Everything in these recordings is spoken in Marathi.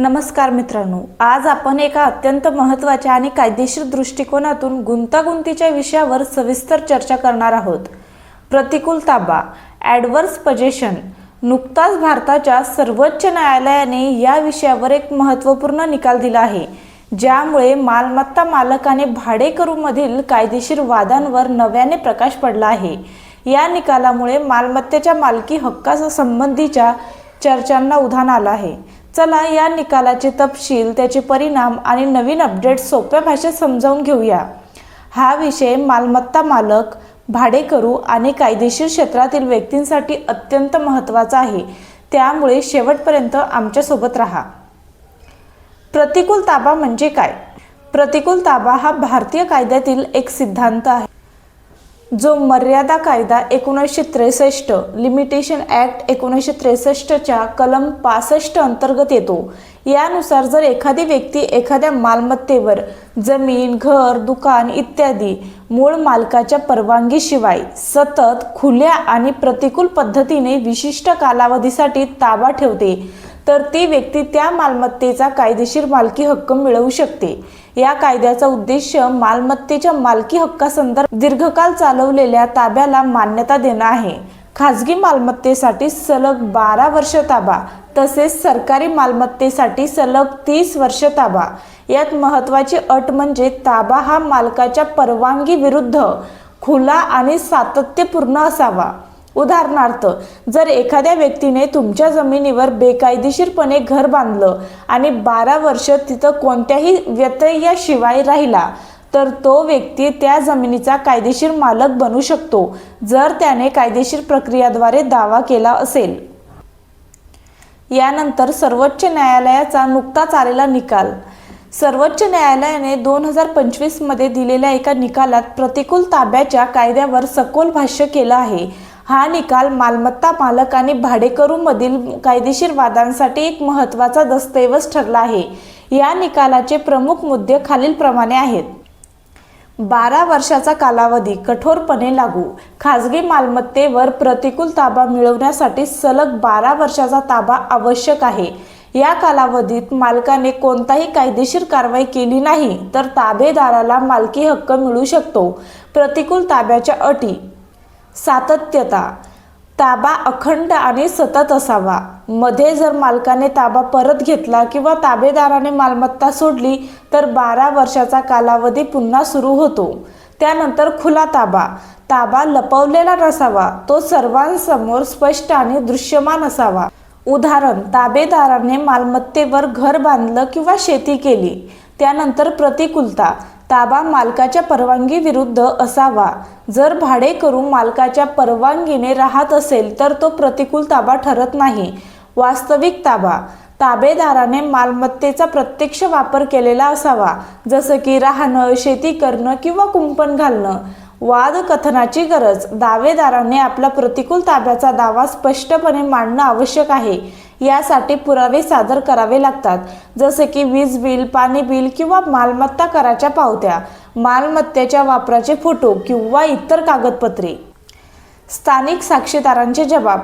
नमस्कार मित्रांनो आज आपण एका अत्यंत महत्त्वाच्या आणि कायदेशीर दृष्टिकोनातून गुंतागुंतीच्या विषयावर सविस्तर चर्चा करणार आहोत. प्रतिकूल ताबा ॲडवर्स पजेशन नुकताच भारताच्या सर्वोच्च न्यायालयाने या विषयावर एक महत्त्वपूर्ण निकाल दिला आहे ज्यामुळे मालमत्ता मालकाने भाडेकरूमधील कायदेशीर वादांवर नव्याने प्रकाश पडला आहे. या निकालामुळे मालमत्तेच्या मालकी हक्कासंबंधीच्या चर्चांना उधाण आलं आहे. चला या निकालाचे तपशील त्याचे परिणाम आणि नवीन अपडेट सोप्या भाषेत समजावून घेऊया. हा विषय मालमत्ता मालक भाडेकरू आणि कायदेशीर क्षेत्रातील व्यक्तींसाठी अत्यंत महत्त्वाचा आहे. त्यामुळे शेवटपर्यंत आमच्यासोबत राहा. प्रतिकूल ताबा म्हणजे काय? प्रतिकूल ताबा हा भारतीय कायद्यातील एक सिद्धांत आहे. जो मर्यादा कायदा एकोणीसशे त्रेसष्ट लिमिटेशन ॲक्ट एकोणीसशे त्रेसष्टच्या कलम पासष्ट अंतर्गत येतो. यानुसार जर एखादी व्यक्ती एखाद्या मालमत्तेवर जमीन घर दुकान इत्यादी मूळ मालकाच्या परवानगीशिवाय सतत खुल्या आणि प्रतिकूल पद्धतीने विशिष्ट कालावधीसाठी ताबा ठेवते तर ती व्यक्ती त्या मालमत्तेचा कायदेशीर मालकी हक्क मिळवू शकते. या कायद्याचा उद्देश मालमत्तेच्या मालकी हक्कासंदर्भात दीर्घकाल चालवलेल्या ताब्याला मान्यता देणं आहे. खाजगी मालमत्तेसाठी सलग बारा वर्ष ताबा तसेच सरकारी मालमत्तेसाठी सलग तीस वर्ष ताबा. यात महत्त्वाची अट म्हणजे ताबा हा मालकाच्या परवानगी विरुद्ध खुला आणि सातत्यपूर्ण असावा. उदाहरणार्थ जर एखाद्या व्यक्तीने तुमच्या जमिनीवर बेकायदेशीरपणे घर बांधलं आणि बारा वर्ष तिथं कोणत्याही व्यत्ययाशिवाय राहिला तर तो व्यक्ती त्या जमिनीचा कायदेशीर मालक बनू शकतो जर त्याने कायदेशीर प्रक्रियाद्वारे दावा केला असेल. यानंतर सर्वोच्च न्यायालयाचा नुकताच आलेला निकाल. सर्वोच्च न्यायालयाने दोन हजार पंचवीसमध्ये दिलेल्या एका निकालात प्रतिकूल ताब्याच्या कायद्यावर सखोल भाष्य केलं आहे. हा निकाल मालमत्ता मालक आणि भाडेकरूमधील कायदेशीर वादांसाठी एक महत्त्वाचा दस्तऐवज ठरला आहे. या निकालाचे प्रमुख मुद्दे खालीलप्रमाणे आहेत. बारा वर्षाचा कालावधी कठोरपणे लागू. खाजगी मालमत्तेवर प्रतिकूल ताबा मिळवण्यासाठी सलग बारा वर्षाचा ताबा आवश्यक आहे. या कालावधीत मालकाने कोणताही कायदेशीर कारवाई केली नाही तर ताबेदाराला मालकी हक्क मिळू शकतो. प्रतिकूल ताब्याच्या अटी सातत्यता. ताबा अखंड आणि सतत असावा. मध्ये जर मालकाने ताबा परत घेतला किंवा ताबेदाराने मालमत्ता सोडली तर बारा वर्षाचा कालावधी पुन्हा सुरू होतो. त्यानंतर खुला ताबा. ताबा लपवलेला नसावा. तो सर्वांसमोर स्पष्ट आणि दृश्यमान असावा. उदाहरण ताबेदाराने मालमत्तेवर घर बांधलं किंवा शेती केली. त्यानंतर प्रतिकूलता. ताबा मालकाच्या परवानगी विरुद्ध असावा. जर भाडेकरू मालकाच्या परवानगीने राहत असेल तर तो प्रतिकूल ताबा ठरत नाही. वास्तविक ताबा. ताबेदाराने मालमत्तेचा प्रत्यक्ष वापर केलेला असावा जसं की राहणं शेती करणं किंवा कुंपण घालणं. वाद कथनाची गरज. दावेदाराने आपला प्रतिकूल ताब्याचा दावा स्पष्टपणे मांडणं आवश्यक आहे. यासाठी पुरावे सादर करावे लागतात. जसे की वीज बिल पाणी बिल किंवा मालमत्ता कराच्या पावत्या मालमत्तेच्या वापराचे फोटो किंवा इतर कागदपत्रे. स्थानिक साक्षीदारांचे जबाब.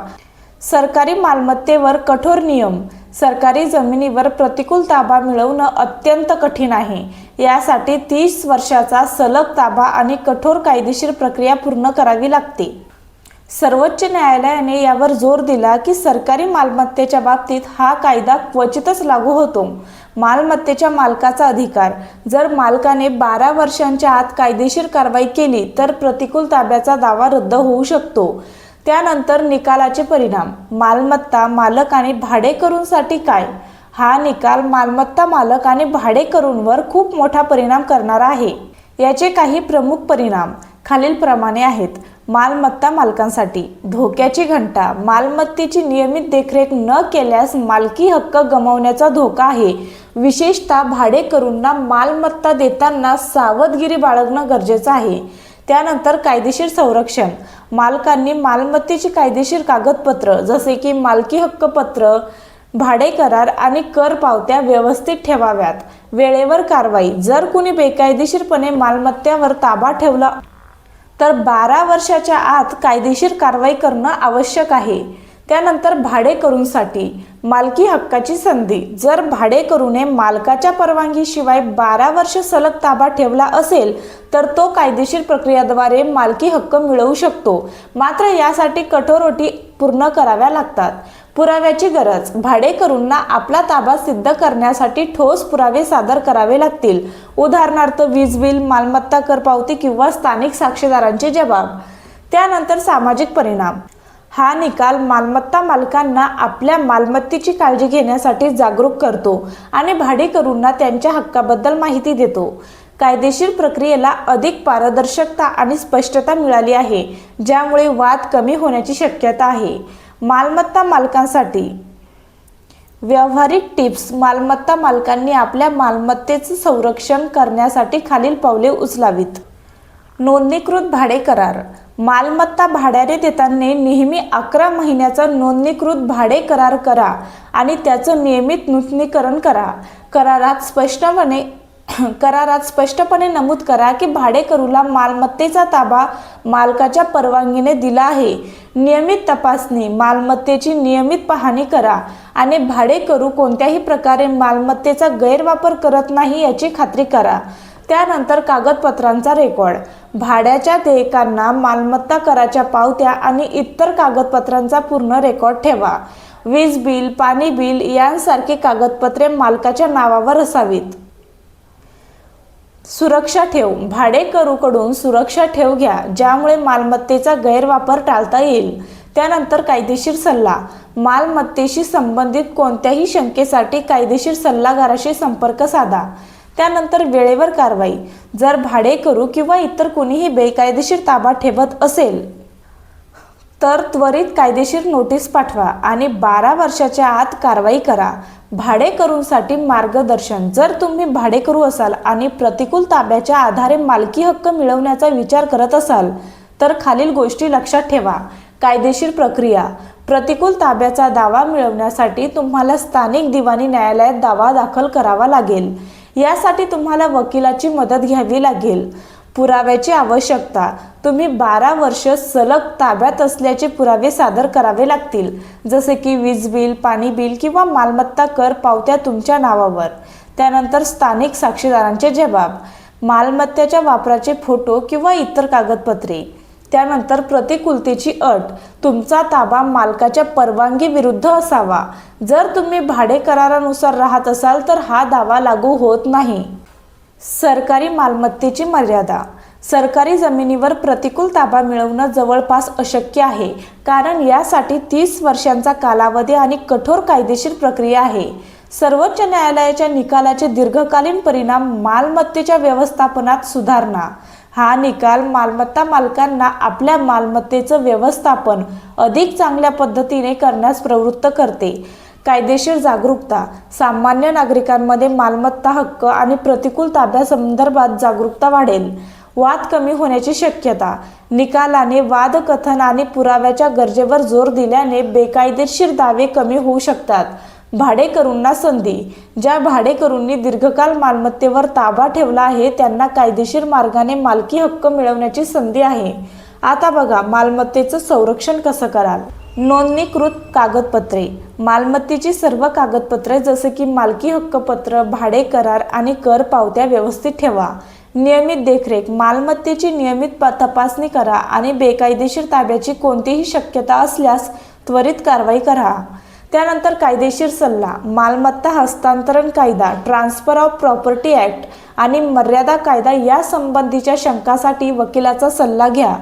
सरकारी मालमत्तेवर कठोर नियम. सरकारी जमिनीवर प्रतिकूल ताबा मिळवणं अत्यंत कठीण आहे. यासाठी तीस वर्षाचा सलग ताबा आणि कठोर कायदेशीर प्रक्रिया पूर्ण करावी लागते. सर्वोच्च न्यायालयाने यावर जोर दिला की सरकारी मालमत्तेच्या बाबतीत हा कायदा क्वचितच लागू होतो. मालमत्तेच्या मालकाचा अधिकार. जर मालकाने बारा वर्षांच्या आत कायदेशीर कारवाई केली तर प्रतिकूल ताब्याचा दावा रद्द होऊ शकतो. त्यानंतर निकालाचे परिणाम. मालमत्ता मालक आणि भाडेकरूंसाठी काय? हा निकाल मालमत्ता मालक आणि भाडेकरूंवर खूप मोठा परिणाम करणार आहे. याचे काही प्रमुख परिणाम खालीलप्रमाणे आहेत. मालमत्ता मालकांसाठी. धोक्याची घंटा. मालमत्तेची नियमित देखरेख न केल्यास मालकी हक्क गमावण्याचा धोका आहे. विशेषतः भाडेकरूंना मालमत्ता देताना सावधगिरी बाळगणं गरजेचं आहे. त्यानंतर कायदेशीर संरक्षण. मालकांनी मालमत्तेची कायदेशीर कागदपत्र जसे की मालकी हक्क पत्र भाडे करार आणि कर पावत्या व्यवस्थित ठेवाव्यात. वेळेवर कारवाई. जर कुणी बेकायदेशीरपणे मालमत्त्यावर ताबा ठेवला तर बारा वर्षाच्या आत कायदेशीर कारवाई करणं आवश्यक आहे. त्यानंतर भाडेकरूंसाठी मालकी हक्काची संधी. जर भाडेकरूने मालकाच्या परवानगीशिवाय बारा वर्ष सलग ताबा ठेवला असेल तर तो कायदेशीर प्रक्रियाद्वारे मालकी हक्क मिळवू शकतो. मात्र यासाठी कठोर अटी पूर्ण कराव्या लागतात. पुराव्याची गरज. भाडेकरूंना आपला ताबा सिद्ध करण्यासाठी ठोस पुरावे सादर करावे लागतील. उदाहरणार्थ वीज बिल मालमत्ता कर पावती किंवा स्थानिक साक्षीदारांचे जबाब. त्यानंतर सामाजिक परिणाम. हा निकाल मालमत्ता मालकांना आपल्या मालमत्तेची काळजी घेण्यासाठी जागरूक करतो आणि भाडेकरूंना त्यांच्या हक्काबद्दल माहिती देतो. कायदेशीर प्रक्रियेला अधिक पारदर्शकता आणि स्पष्टता मिळाली आहे ज्यामुळे वाद कमी होण्याची शक्यता आहे. मालमत्ता मालकांसाठी. व्यावहारिक टिप्स. मालमत्ता मालकांनी आपल्या मालमत्तेचे संरक्षण करण्यासाठी खालील पावले उचलावीत. नोंदणीकृत भाडे करार. मालमत्ता भाड्याने देताना नेहमी अकरा महिन्याचा नोंदणीकृत भाडे करार करा आणि त्याचं नियमित नूतनीकरण करा. करारात स्पष्टपणे करारात स्पष्टपणे नमूद करा की भाडेकरूला मालमत्तेचा ताबा मालकाच्या परवानगीने दिला आहे. नियमित तपासणी मालमत्तेची नियमित पाहणी करा आणि भाडेकरू कोणत्याही प्रकारे मालमत्तेचा गैरवापर करत नाही याची खात्री करा. त्यानंतर कागदपत्रांचा रेकॉर्ड. भाड्याच्या देयकांना मालमत्ता कराच्या पावत्या आणि इतर कागदपत्रांचा पूर्ण रेकॉर्ड ठेवा. वीज बिल पाणी बिल यांसारखी कागदपत्रे मालकाच्या नावावर असावीत. सुरक्षा ठेव. भाडेकरूकडून सुरक्षा ठेव घ्या ज्यामुळे मालमत्तेचा गैरवापर टाळता येईल. त्यानंतर कायदेशीर सल्ला. मालमत्तेशी संबंधित कोणत्याही शंकेसाठी कायदेशीर सल्लागाराशी संपर्क साधा. त्यानंतर वेळेवर कारवाई. जर भाडेकरू किंवा इतर कोणीही बेकायदेशीर ताबा ठेवत असेल तर त्वरित कायदेशीर नोटीस पाठवा आणि बारा वर्षाच्या आत कारवाई करा. भाडेकरूंसाठी मार्गदर्शन. जर तुम्ही भाडेकरू असाल आणि प्रतिकूल ताब्याच्या आधारे मालकी हक्क मिळवण्याचा विचार करत असाल तर खालील गोष्टी लक्षात ठेवा. कायदेशीर प्रक्रिया. प्रतिकूल ताब्याचा दावा मिळवण्यासाठी तुम्हाला स्थानिक दिवाणी न्यायालयात दावा दाखल करावा लागेल. यासाठी तुम्हाला वकिलाची मदत घ्यावी लागेल. पुराव्याची आवश्यकता. तुम्ही बारा वर्ष सलग ताब्यात असल्याचे पुरावे सादर करावे लागतील. जसे की वीज बिल पाणी बिल किंवा मालमत्ता कर पावत्या तुमच्या नावावर. त्यानंतर स्थानिक साक्षीदारांचे जबाब. मालमत्तेच्या वापराचे फोटो किंवा इतर कागदपत्रे. त्यानंतर प्रतिकूलतेची अट. तुमचा ताबा मालकाच्या परवानगी विरुद्ध असावा. जर तुम्ही भाडे करारानुसार राहत असाल तर हा दावा लागू होत नाही. सरकारी मालमत्तेची मर्यादा. सरकारी जमिनीवर प्रतिकूल ताबा मिळवणं जवळपास अशक्य आहे कारण यासाठी तीस वर्षांचा कालावधी आणि कठोर कायदेशीर प्रक्रिया आहे. सर्वोच्च न्यायालयाच्या निकालाचे दीर्घकालीन परिणाम मालमत्तेच्या व्यवस्थापनात सुधारणा. हा निकाल मालमत्ता मालकांना आपल्या मालमत्तेचं व्यवस्थापन अधिक चांगल्या पद्धतीने करण्यास प्रवृत्त करते. कायदेशीर जागरूकता सामान्य नागरिकांमध्ये मालमत्ता हक्क आणि प्रतिकूल ताब्यासंदर्भात जागरूकता वाढेल. वाद कमी होण्याची शक्यता निकालाने वाद कथन आणि पुराव्याच्या गरजेवर जोर दिल्याने बेकायदेशीर दावे कमी होऊ शकतात. भाडेकरूंना संधी ज्या भाडेकरूंनी दीर्घकाल मालमत्तेवर ताबा ठेवला आहे त्यांना कायदेशीर मार्गाने मालकी हक्क मिळवण्याची संधी आहे. आता बघा मालमत्तेचं संरक्षण कसं कराल? नोंदणीकृत कागदपत्रे मालमत्तेची सर्व कागदपत्रे जसे की मालकी हक्कपत्र भाडे करार आणि कर पावत्या व्यवस्थित ठेवा. नियमित देखरेख मालमत्तेची नियमित प- तपासणी करा आणि बेकायदेशीर ताब्याची कोणतीही शक्यता असल्यास त्वरित कारवाई करा. त्यानंतर कायदेशीर सल्ला मालमत्ता हस्तांतरण कायदा ट्रान्सफर ऑफ प्रॉपर्टी ॲक्ट आणि मर्यादा कायदा या संबंधीच्या शंकासाठी वकिलाचा सल्ला घ्या.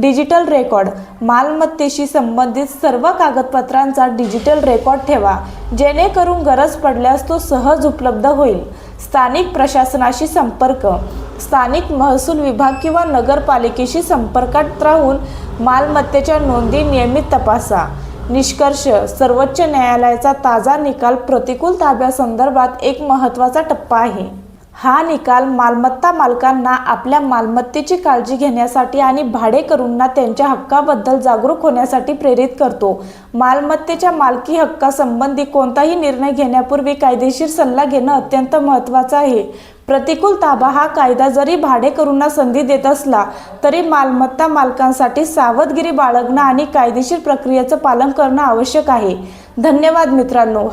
Digital record. मालमत्तेशी संबंधित सर्व कागदपत्रांचा डिजिटल रेकॉर्ड ठेवा. जेणेकरून गरज पडल्यास तो सहज उपलब्ध होईल. स्थानिक प्रशासनाशी संपर्क. स्थानिक महसूल विभाग किंवा नगरपालिकेशी संपर्कात राहून मालमत्तेच्या नोंदी नियमित तपासा. निष्कर्ष. सर्वोच्च न्यायालयाचा ताजा निकाल प्रतिकूल ताब्यासंदर्भात एक महत्त्वाचा टप्पा आहे. हा निकाल मालमत्ता मालकांना आपल्या मालमत्तेची काळजी घेण्यासाठी आणि भाडेकरूंना त्यांच्या हक्काबद्दल जागरूक होण्यासाठी प्रेरित करतो. मालमत्तेच्या मालकी हक्कासंबंधी कोणताही निर्णय घेण्यापूर्वी कायदेशीर सल्ला घेणं अत्यंत महत्त्वाचं आहे. प्रतिकूल ताबा हा कायदा जरी भाडेकरूंना संधी देत असला तरी मालमत्ता मालकांसाठी सावधगिरी बाळगणं आणि कायदेशीर प्रक्रियेचं पालन करणं आवश्यक आहे. धन्यवाद मित्रांनो.